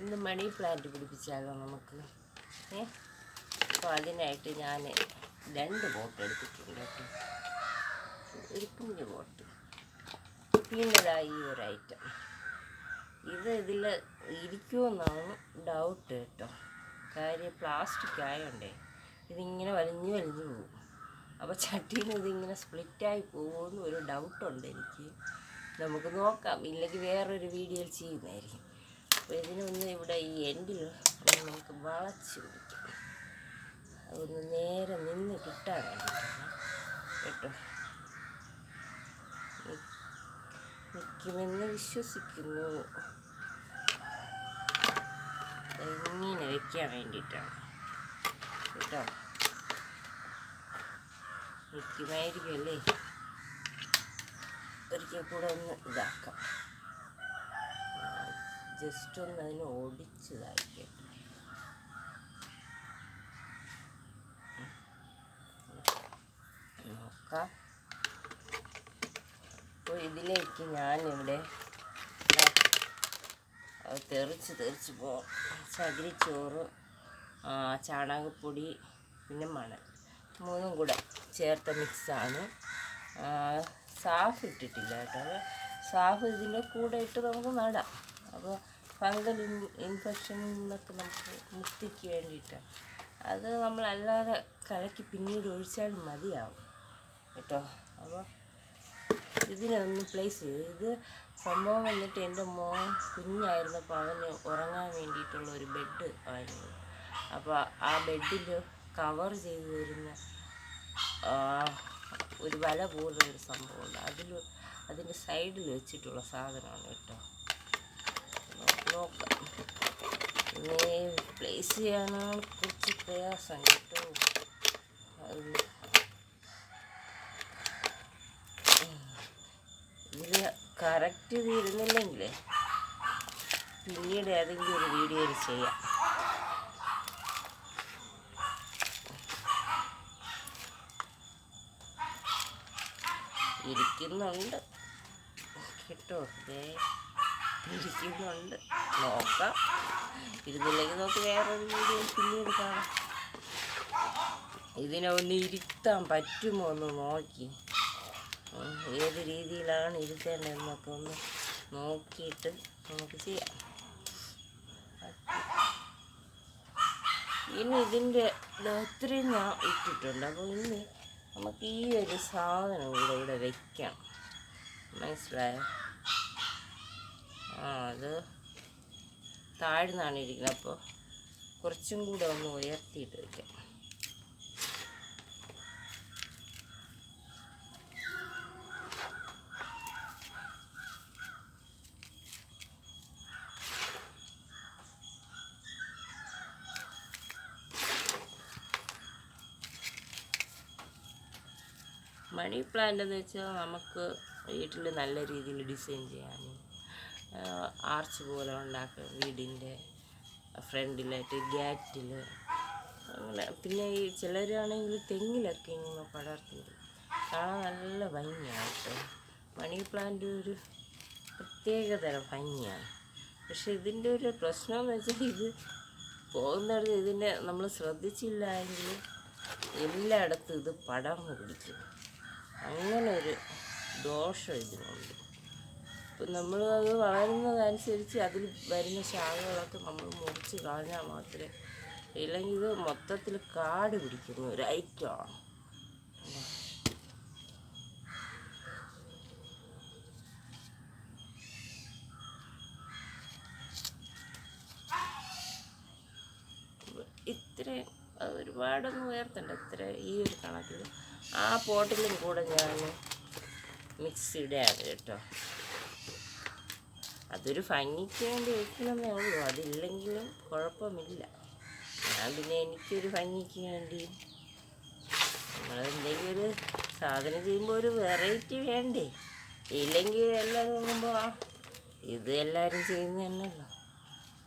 ഇന്ന് money plant പിടിപ്പിച്ചാലോ നമുക്ക്? ഏ? അപ്പോൾ അതിനായിട്ട് ഞാൻ രണ്ട് ബോട്ട് എടുത്തിട്ടുണ്ട് കേട്ടോ. ഒരു കുഞ്ഞു ബോട്ട്. പിന്നതായി ഈ ഒരു ഐറ്റം ഇത് ഇതിൽ ഇരിക്കുമെന്നാണ് ഡൗട്ട് കേട്ടോ. കാര്യം പ്ലാസ്റ്റിക് ആയതുകൊണ്ടേ ഇതിങ്ങനെ വലിഞ്ഞ് വലിഞ്ഞ് പോകും. അപ്പോൾ ചട്ടിയിൽ നിന്ന് ഇതിങ്ങനെ സ്പ്ലിറ്റായി പോകുമെന്ന് ഒരു ഡൗട്ടുണ്ട് എനിക്ക്. നമുക്ക് നോക്കാം. ഇല്ലെങ്കിൽ വേറൊരു വീഡിയോയിൽ ചെയ്യുന്നതായിരിക്കും. അപ്പോൾ ഇതിനൊന്ന് ഇവിടെ ഈ എൻഡിൽ നമുക്ക് വളച്ച് പിടിക്കാം. അതൊന്ന് നേരെ നിന്ന് കിട്ടാൻ കേട്ടോ? നിൽക്കുമെന്ന് വിശ്വസിക്കുന്നു. ഇങ്ങനെ വെക്കാൻ വേണ്ടിയിട്ടാണ്. കേട്ടോ? നിൽക്കുമായിരിക്കും അല്ലേ? ഒരിക്കൽ കൂടെ ഒന്ന് ഇതാക്കാം. ജസ്റ്റ് ഒന്ന് അതിനെ ഒടിച്ചതായിരിക്കട്ടെ നോക്കാം. അപ്പോൾ ഇതിലേക്ക് ഞാനിവിടെ തെറിച്ച് തെറിച്ച് പോ ചകിരിച്ചോറ് ചോറ് ചാണകപ്പൊടി പിന്നെ മണൽ. മൂന്നും കൂടെ ചേർത്ത മിക്സാണ് സാഫ് ഇട്ടിട്ടില്ല കേട്ടോ. അത് സാഫ് ഇതിന്റെ കൂടെ ഇട്ട് നമുക്ക് നടാം. അപ്പോൾ ഫംഗൽ ഇൻ ഇൻഫെക്ഷൻ എന്നൊക്കെ നമുക്ക് മുക്തിക്ക് വേണ്ടിയിട്ടാണ് അത് നമ്മളല്ലാതെ കലക്കി പിന്നീട് ഒഴിച്ചാൽ മതിയാവും കേട്ടോ. അപ്പോൾ ഇതിനൊന്ന് പ്ലേസ് ചെയ്തു ഇത് സംഭവം വന്നിട്ട് എന്റെ മോൻ കുഞ്ഞായിരുന്നപ്പോൾ അവന് ഉറങ്ങാൻ വേണ്ടിയിട്ടുള്ള ഒരു ബെഡ് ആയിരുന്നു അപ്പോൾ ആ ബെഡിൽ കവർ ചെയ്ത് വരുന്ന ആ, ഒരു വല പോലെ ഒരു സംഭവമുണ്ട്. അതിൽ അതിന്റെ സൈഡിൽ വെച്ചിട്ടുള്ള സാധനമാണ് കേട്ടോ. നോക്കാം. ഇനി പ്ലേസ് ചെയ്യാനാണ് കുറച്ച് പ്രയാസം കേട്ടോ. ഇതിൽ കറക്റ്റ് ഇത് ഇരുന്നില്ലെങ്കിലേ പിന്നീട് ഏതെങ്കിലും ഒരു വീഡിയോയിൽ ചെയ്യാം. ഇരിക്കുന്നുണ്ട്. കേട്ടോ ഇരിക്കുന്നുണ്ട്. നോക്കാം. ഇരുന്നില്ലെങ്കിൽ നമുക്ക് വേറൊരു വീഡിയോ പിന്നീട് കാണാം. ഇതിനെ ഒന്ന് ഇരുത്താൻ പറ്റുമോ ഒന്ന് നോക്കി. ഏത് രീതിയിലാണ് ഇരുത്തേണ്ടതെന്നൊക്കെ ഒന്ന് നോക്കിയിട്ട് നമുക്ക് ചെയ്യാം. ഇനി ഇതിന്റെ ഇത്രയും ഞാൻ ഇട്ടിട്ടുണ്ട്. അപ്പോൾ ഇനി നമുക്ക് ഈ ഒരു സാധനം കൂടെ ഇവിടെ വെക്കാം. മനസ്സിലായോ? ആ അത് താഴ്ന്നാണ് ഇരിക്കുന്നത്. അപ്പോൾ കുറച്ചും കൂടെ ഒന്ന് ഉയർത്തിയിട്ട് വെക്കാം മണി പ്ലാന്റ് എന്ന് വെച്ചാൽ നമുക്ക് വീട്ടിൽ നല്ല രീതിയിൽ ഡിസൈൻ ചെയ്യാനും ആർച്ച് പോലെ ഉണ്ടാക്കുക വീടിന്റെ ഫ്രണ്ടിലായിട്ട് ഗാറ്റിൽ അങ്ങനെ പിന്നെ ഈ ചിലരാണെങ്കിൽ തെങ്ങിലൊക്കെ ഇങ്ങനെ പടർത്തിയിടും കാണാൻ നല്ല ഭംഗിയാണ് കേട്ടോ മണി പ്ലാന്റ് ഒരു പ്രത്യേകതരം ഭംഗിയാണ്. പക്ഷെ ഇതിന്റെ ഒരു പ്രശ്നം എന്ന് വെച്ചാൽ ഇത് പോകുന്നിടത്ത് ഇതിനെ നമ്മൾ ശ്രദ്ധിച്ചില്ല എങ്കിൽ എല്ലായിടത്തും ഇത് പടർന്നു പിടിക്കും. അങ്ങനെ ഒരു ദോഷം ഇതിനുണ്ട്. ഇപ്പം നമ്മൾ അത് വളരുന്നതനുസരിച്ച് അതിൽ വരുന്ന ശാഖകളൊക്കെ നമ്മൾ മുറിച്ച് കളഞ്ഞാൽ മാത്രമേ ഇല്ലെങ്കിൽ ഇത് മൊത്തത്തിൽ കാട് പിടിക്കുന്ന ഒരു ഐറ്റമാണ് ഇത്രയും ഒരുപാടൊന്നും ഉയർത്തണ്ട. ഇത്ര ഈ ഒരു കണക്കിൽ ആ പോട്ടിലും കൂടെ ഞാൻ മിക്സ് ഇടുകയാണ് കേട്ടോ. അതൊരു ഭംഗിക്ക് വേണ്ടി വെക്കണമെന്നേ ഉള്ളൂ അതില്ലെങ്കിലും കുഴപ്പമില്ല. ഞാൻ പിന്നെ എനിക്കൊരു ഭംഗിക്ക് വേണ്ടി നമ്മളെന്തെങ്കിലും ഒരു സാധനം ചെയ്യുമ്പോൾ ഒരു വെറൈറ്റി വേണ്ടേ? ഇല്ലെങ്കിൽ എല്ലാം നോക്കുമ്പോൾ ഇത് എല്ലാവരും ചെയ്യുന്നത് തന്നെയല്ലോ.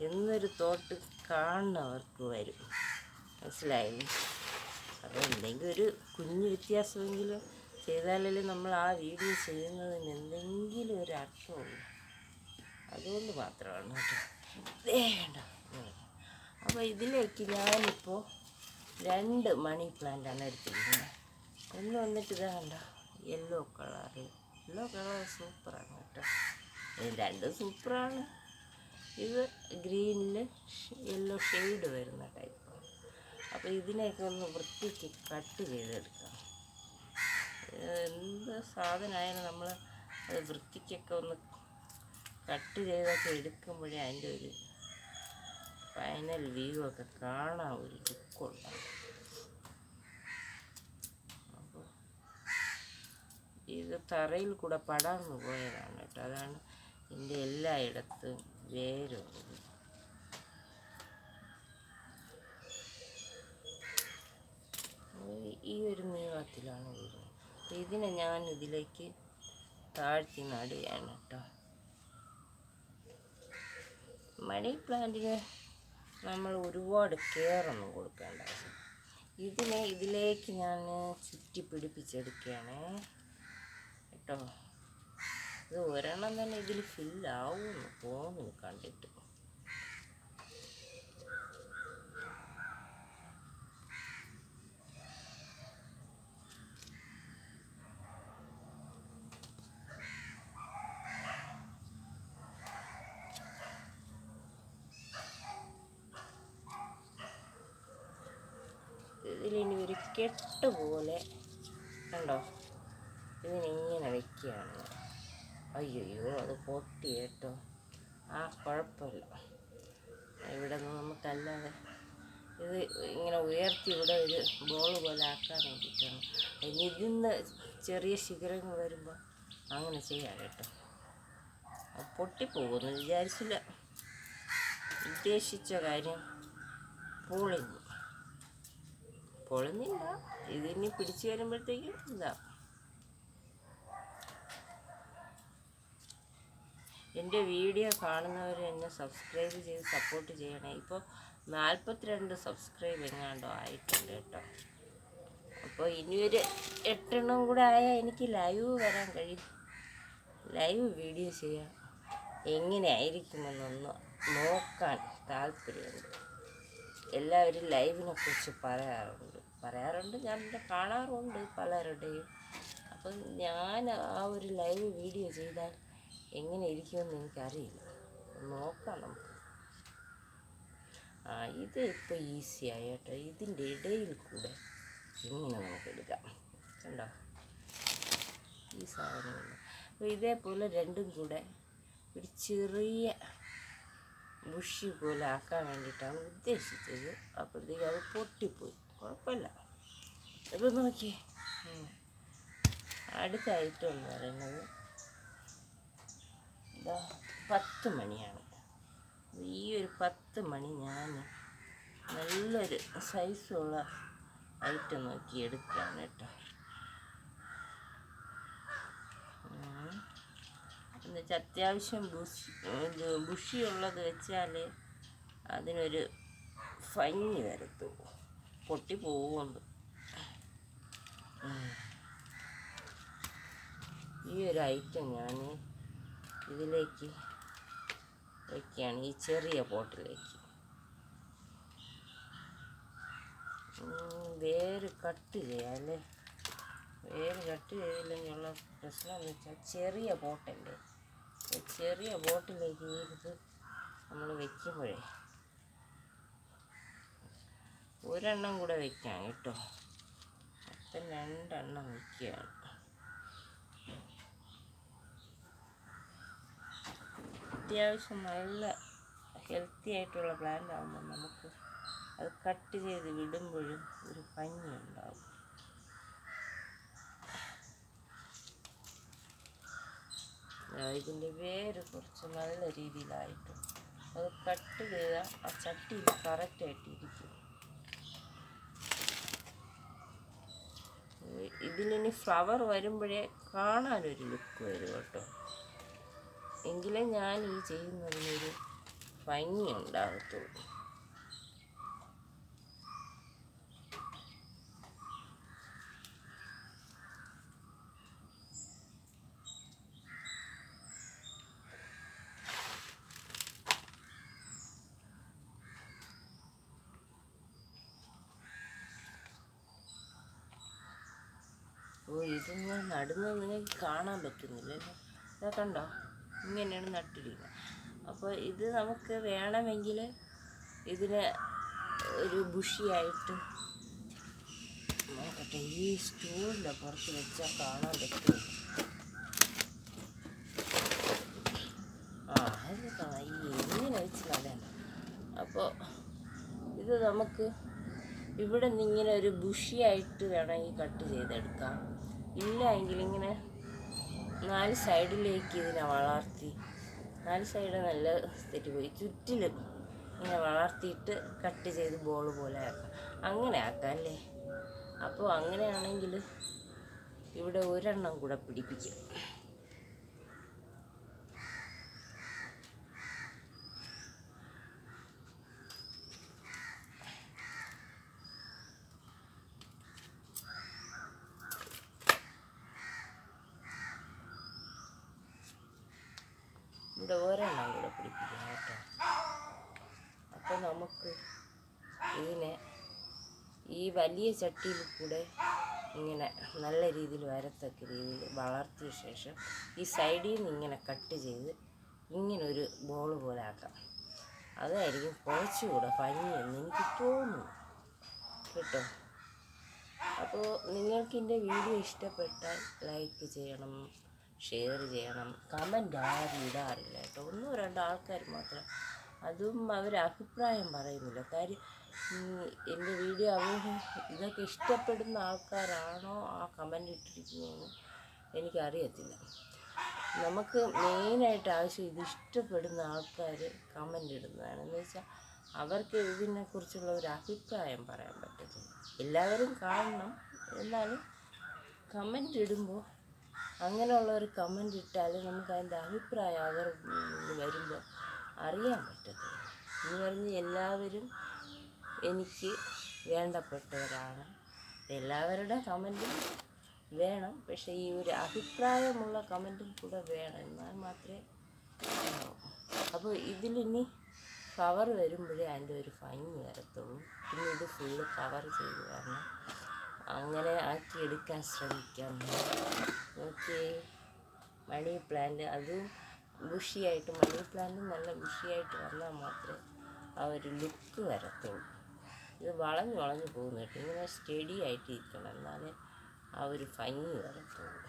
എന്നൊരു തോട്ട് കാണുന്നവർക്ക് വരും. മനസ്സിലായില്ലേ? അപ്പോൾ എന്തെങ്കിലും ഒരു കുഞ്ഞു വ്യത്യാസമെങ്കിലും ചെയ്താലല്ലേ നമ്മൾ ആ വീഡിയോ ചെയ്യുന്നതിന് എന്തെങ്കിലും ഒരു അർത്ഥമുള്ളൂ. അതുകൊണ്ട് മാത്രമാണ് കേട്ടോ. ദേ കണ്ടോ അപ്പോൾ ഇതിലേക്ക് ഞാനിപ്പോൾ രണ്ട് മണി പ്ലാന്റാണ് എടുത്തിരിക്കുന്നത്. ഒന്ന് വന്നിട്ട് ഇതാ കണ്ടോ യെല്ലോ കളറ് യെല്ലോ കളർ സൂപ്പറാണ് കേട്ടോ. ഇത് രണ്ടും സൂപ്പറാണ്. ഇത് ഗ്രീനിൽ യെല്ലോ ഷെയ്ഡ് വരുന്ന ടൈപ്പ് അപ്പോൾ ഇതിനെയൊക്കെ ഒന്ന് വൃത്തിക്ക് കട്ട് ചെയ്തെടുക്കാം. എന്ത് സാധനമായാലും നമ്മൾ അത് വൃത്തിക്കൊക്കെ ഒന്ന് കട്ട് ചെയ്തൊക്കെ എടുക്കുമ്പോഴേ അതിന്റെ ഒരു ഫൈനൽ വ്യൂ ഒക്കെ കാണാൻ ഒരു ലുക്കുണ്ടാകും അപ്പോൾ ഇത് തറയിൽ കൂടെ പടർന്നു പോയതാണ് കേട്ടോ. അതാണ് ഇതിന്റെ എല്ലായിടത്തും വേരുള്ളത് ഈ- ഒരു നീളത്തിലാണ് വരുന്നത് ഇതിനെ ഞാൻ ഇതിലേക്ക് താഴ്ത്തി നടുകയാണ് കേട്ടോ. മണി പ്ലാന്റിന് നമ്മൾ ഒരുപാട് കെയറൊന്നും കൊടുക്കേണ്ട ആവശ്യം. ഇതിനെ ഇതിലേക്ക് ഞാൻ ചുറ്റി പിടിപ്പിച്ചെടുക്കുകയാണ് കേട്ടോ. ഇത് ഒരെണ്ണം തന്നെ ഇതിൽ ഫില്ലാവുമെന്ന് തോന്നുന്നു കണ്ടിട്ട്. ഇതിലിനി ഒരു കെട്ട് പോലെ കണ്ടോ? ഇതിനിങ്ങനെ വെക്കുകയാണ്. അയ്യോ അത് പൊട്ടി കേട്ടോ. ആ കുഴപ്പമില്ല. ഇവിടെ നിന്ന് നമുക്കല്ലാതെ ഇത് ഇങ്ങനെ ഉയർത്തി ഇവിടെ ഒരു ബോൾ പോലെ ആക്കാൻ വേണ്ടിയിട്ടാണ്. ഇനി ഇതിന്ന് ചെറിയ ശിഖരങ്ങൾ വരുമ്പോൾ അങ്ങനെ ചെയ്യാം കേട്ടോ. പൊട്ടിപ്പോകുന്നു വിചാരിച്ചില്ല. ഉദ്ദേശിച്ച കാര്യം പൊളിഞ്ഞു പൊളിഞ്ഞില്ല ഇതിനി പിടിച്ചു വരുമ്പോഴത്തേക്കും ഇതാ. എന്റെ വീഡിയോ കാണുന്നവർ എന്നെ സബ്സ്ക്രൈബ് ചെയ്ത് സപ്പോർട്ട് ചെയ്യണേ. ഇപ്പോൾ നാൽപ്പത്തിരണ്ട് സബ്സ്ക്രൈബ് എങ്ങാണ്ടോ ആയിട്ടുണ്ട് കേട്ടോ. അപ്പോൾ ഇനി ഒരു എട്ടെണ്ണം കൂടെ ആയാൽ എനിക്ക് ലൈവ് വരാൻ കഴിയും. ലൈവ് വീഡിയോ ചെയ്യാം എങ്ങനെ ആയിരിക്കുമെന്നൊന്ന് നോക്കാൻ താല്പര്യമുണ്ട്. എല്ലാവരും ലൈവിനെ കുറിച്ച് പറയാറുണ്ട്. പറയാറുണ്ട് ഞാൻ പിന്നെ കാണാറുണ്ട് പലരുടെയും. അപ്പം ഞാൻ ആ ഒരു ലൈവ് വീഡിയോ ചെയ്താൽ എങ്ങനെ ഇരിക്കുമെന്ന് എനിക്കറിയില്ല നോക്കാം നമുക്ക്. ആ ഇത് ഇപ്പോൾ ഈസിയായി കേട്ടോ ഇതിന്റെ ഇടയിൽ കൂടെ ഇങ്ങനെ നമുക്ക് എടുക്കാം. കണ്ടോ? ഈ സാധനങ്ങൾ അപ്പോൾ ഇതേപോലെ രണ്ടും കൂടെ ഒരു ചെറിയ ബുഷി പോലെ ആക്കാൻ വേണ്ടിയിട്ടാണ് ഉദ്ദേശിച്ചത്. അപ്പോഴത്തേക്ക് അത് പൊട്ടിപ്പോയി. കുഴപ്പമില്ല. ഇപ്പം നോക്കി. അടുത്ത ഐറ്റം എന്ന് പറയുന്നത് ഇതാ പത്ത് മണിയാണ്. ഈ ഒരു പത്ത് മണി ഞാൻ നല്ലൊരു സൈസുള്ള ഐറ്റം നോക്കി എടുക്കുകയാണ് കേട്ടോ. എന്നുവെച്ചാൽ അത്യാവശ്യം ബുഷ് ഇത് ബുഷിയുള്ളത് വെച്ചാൽ അതിനൊരു ഫൈനി വരത്തു പൊട്ടി പോകുന്നു ഈ ഒരു ഐറ്റം ഞാൻ ഇതിലേക്ക് വയ്ക്കുകയാണ് ഈ ചെറിയ പോട്ടിലേക്ക്. വേര് കട്ട് ചെയ്യാം അല്ലേ വേര് കട്ട് ചെയ്തില്ലെങ്കിലുള്ള പ്രശ്നം എന്ന് വെച്ചാൽ ചെറിയ ബോട്ടല്ലേ ഈ ചെറിയ ബോട്ടിലേക്ക് ഇത് നമ്മൾ വെക്കുമ്പോഴേ ഒരെണ്ണം കൂടെ വെക്കാം കേട്ടോ. അപ്പം രണ്ടെണ്ണം വെക്കുകയാണ്. അത്യാവശ്യം നല്ല ഹെൽത്തി ആയിട്ടുള്ള പ്ലാന്റ് ആകുമ്പോൾ നമുക്ക് അത് കട്ട് ചെയ്ത് വിടുമ്പോഴും ഒരു ഭംഗി ഉണ്ടാവും. ഇതിന്റെ വേര് കുറച്ച് നല്ല രീതിയിലായിട്ടും അത് കട്ട് ചെയ്താൽ ആ ചട്ടിയിൽ കറക്റ്റായിട്ട് ഇരിക്കും. ഇതിലിനി ഫ്ലവർ വരുമ്പോഴേ കാണാനൊരു ലുക്ക് വരും കേട്ടോ. എങ്കിലേ ഞാൻ ഈ ചെയ്യുന്നതിനൊരു ഭംഗി ഉണ്ടാകത്തുള്ളൂ നടുന്നത് നിങ്ങൾക്ക് കാണാൻ പറ്റുന്നില്ലല്ലോ ഇതാ കണ്ടോ? ഇങ്ങനെയാണ് നട്ടിരിക്കുന്നത്. അപ്പോൾ ഇത് നമുക്ക് വേണമെങ്കിൽ ഇതിനെ ഒരു ബുഷിയായിട്ട് നോക്കട്ടെ. ഈ സ്റ്റൂളിന്റെ പുറത്ത് വെച്ചാൽ കാണാൻ പറ്റും. ആ അത് ഈ എങ്ങനെ വെച്ച് നടണം അപ്പോൾ ഇത് നമുക്ക് ഇവിടെ നിന്ന് ഇങ്ങനെ ഒരു ബുഷിയായിട്ട് വേണമെങ്കിൽ കട്ട് ചെയ്തെടുക്കാം ഇല്ല എങ്കിൽ ഇങ്ങനെ നാല് സൈഡിലേക്ക് ഇതിനെ വളർത്തി. നാല് സൈഡ് നല്ല തെറ്റിപ്പോയി ചുറ്റിലും ഇങ്ങനെ വളർത്തിയിട്ട് കട്ട് ചെയ്ത് ബോൾ പോലെ ആക്കാം. അങ്ങനെ ആക്കാം അല്ലേ? അപ്പോൾ അങ്ങനെയാണെങ്കിൽ ഇവിടെ ഒരെണ്ണം കൂടെ പിടിപ്പിക്കും ഇവിടെ ഒരെണ്ണം കൂടെ പിടിപ്പിക്കാം കേട്ടോ അപ്പോൾ നമുക്ക് ഇതിനെ ഈ വലിയ ചട്ടിയിൽ കൂടെ ഇങ്ങനെ നല്ല രീതിയിൽ വരത്തക്ക രീതിയിൽ വളർത്തിയ ശേഷം ഈ സൈഡിൽ നിന്ന് ഇങ്ങനെ കട്ട് ചെയ്ത് ഇങ്ങനെ ഒരു ബോൾ പോലെ ആക്കാം. അതായിരിക്കും കുറച്ചുകൂടെ ഭംഗിയെന്ന് എനിക്ക് തോന്നുന്നു. കേട്ടോ? അപ്പോൾ നിങ്ങൾക്ക് എന്റെ വീഡിയോ ഇഷ്ടപ്പെട്ടാൽ ലൈക്ക് ചെയ്യണം ഷെയർ ചെയ്യണം കമന്റ് ആരും ഇടാറില്ല കേട്ടോ. ഒന്നോ രണ്ടോ ആൾക്കാർ മാത്രം അതും അവർ അഭിപ്രായം പറയുന്നില്ല. കാര്യം എന്റെ വീഡിയോ അവർ ഇതൊക്കെ ഇഷ്ടപ്പെടുന്ന ആൾക്കാരാണോ ആ കമന്റ് ഇട്ടിരിക്കുന്നതെന്ന് എനിക്കറിയത്തില്ല. നമുക്ക് മെയിനായിട്ട് ആവശ്യം ഇത് ഇഷ്ടപ്പെടുന്ന ആൾക്കാർ കമന്റ് ഇടുന്നതാണ്. എന്ന് വെച്ചാൽ അവർക്ക് ഇതിനെക്കുറിച്ചുള്ള ഒരു അഭിപ്രായം പറയാൻ പറ്റത്തില്ല. എല്ലാവരും കാണണം. എന്നാലും കമന്റ് ഇടുമ്പോൾ അങ്ങനെയുള്ള ഒരു കമന്റ് ഇട്ടാൽ നമുക്ക് അതിന്റെ അഭിപ്രായം അവർ വരുമ്പോൾ അറിയാൻ പറ്റത്തില്ല എന്ന് പറഞ്ഞ് എല്ലാവരും എനിക്ക് വേണ്ടപ്പെട്ടവരാണ്. എല്ലാവരുടെ കമന്റും വേണം. പക്ഷേ ഈ ഒരു അഭിപ്രായമുള്ള കമന്റും കൂടെ വേണം. എന്നാൽ മാത്രമേ അപ്പോൾ ഇതിലിനി കവർ വരുമ്പോഴേ അതിന്റെ ഒരു ഫൈൻ വരത്തുള്ളൂ. പിന്നെ ഇത് ഫുള്ള് കവർ ചെയ്ത് വരണം. അങ്ങനെ ആക്കി എടുക്കാൻ ശ്രമിക്കാം. ഓക്കെ. മണി പ്ലാന്റ് അതും ബുഷിയായിട്ട് മണി പ്ലാന്റ് നല്ല ബുഷിയായിട്ട് വന്നാൽ മാത്രമേ ആ ഒരു ലുക്ക് വരത്തുള്ളൂ. ഇത് വളഞ്ഞ് വളഞ്ഞ് പോകുന്നു കേട്ടോ. ഇങ്ങനെ സ്റ്റഡി ആയിട്ട് ഇരിക്കണം എന്നാലേ ആ ഒരു ഭംഗി വരത്തുള്ളൂ.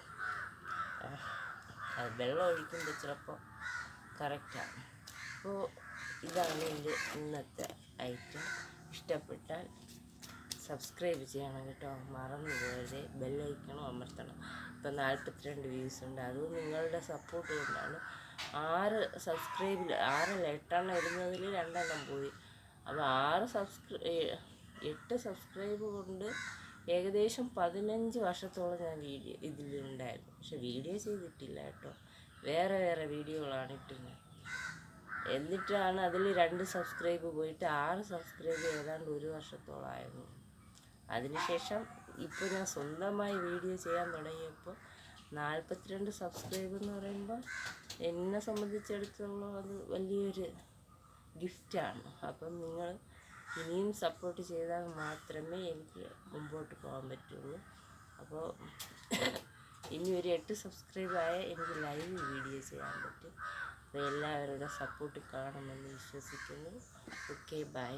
അത് വെള്ളം ഒഴിക്കുമ്പോൾ ചിലപ്പോൾ കറക്റ്റാണ് അപ്പോൾ ഇതാണ് എന്റെ ഇന്നത്തെ ഐറ്റം ഇഷ്ടപ്പെട്ടാൽ സബ്സ്ക്രൈബ് ചെയ്യണം കേട്ടോ. മറന്നു പോയത് ബെല്ലൈക്കണം അമർത്തണം. ഇപ്പം നാൽപ്പത്തിരണ്ട് വ്യൂസ് ഉണ്ട്. അതും നിങ്ങളുടെ സപ്പോർട്ട് കൊണ്ടാണ്. ആറ് സബ്സ്ക്രൈബിൽ ആറല്ല എട്ടെണ്ണം ഇടുന്നതിൽ രണ്ടെണ്ണം പോയി. അപ്പോൾ ആറ് സബ്സ്ക്രൈ എട്ട് സബ്സ്ക്രൈബ് കൊണ്ട് ഏകദേശം പതിനഞ്ച് വർഷത്തോളം ഞാൻ വീഡിയോ ഇതിലുണ്ടായിരുന്നു. പക്ഷെ വീഡിയോ ചെയ്തിട്ടില്ല കേട്ടോ. വേറെ വേറെ വീഡിയോകളാണ് ഇട്ടിരുന്നത്. എന്നിട്ടാണ് അതിൽ രണ്ട് സബ്സ്ക്രൈബ് പോയിട്ട് ആറ് സബ്സ്ക്രൈബ് ഏതാണ്ട് ഒരു വർഷത്തോളമായിരുന്നു അതിനുശേഷം ഇപ്പോൾ ഞാൻ സ്വന്തമായി വീഡിയോ ചെയ്യാൻ തുടങ്ങിയപ്പോൾ നാൽപ്പത്തിരണ്ട് സബ്സ്ക്രൈബ് എന്ന് പറയുമ്പോൾ എന്നെ സംബന്ധിച്ചിടത്തോളം അത് വലിയൊരു ഗിഫ്റ്റാണ്. അപ്പം നിങ്ങൾ ഇനിയും സപ്പോർട്ട് ചെയ്താൽ മാത്രമേ എനിക്ക് മുമ്പോട്ട് പോകാൻ പറ്റുള്ളൂ. അപ്പോൾ ഇനി ഒരു എട്ട് സബ്സ്ക്രൈബായ എനിക്ക് ലൈവ് വീഡിയോ ചെയ്യാൻ പറ്റും. അപ്പോൾ എല്ലാവരുടെ സപ്പോർട്ട് കാണുമെന്ന് വിശ്വസിക്കുന്നു. Okay bye.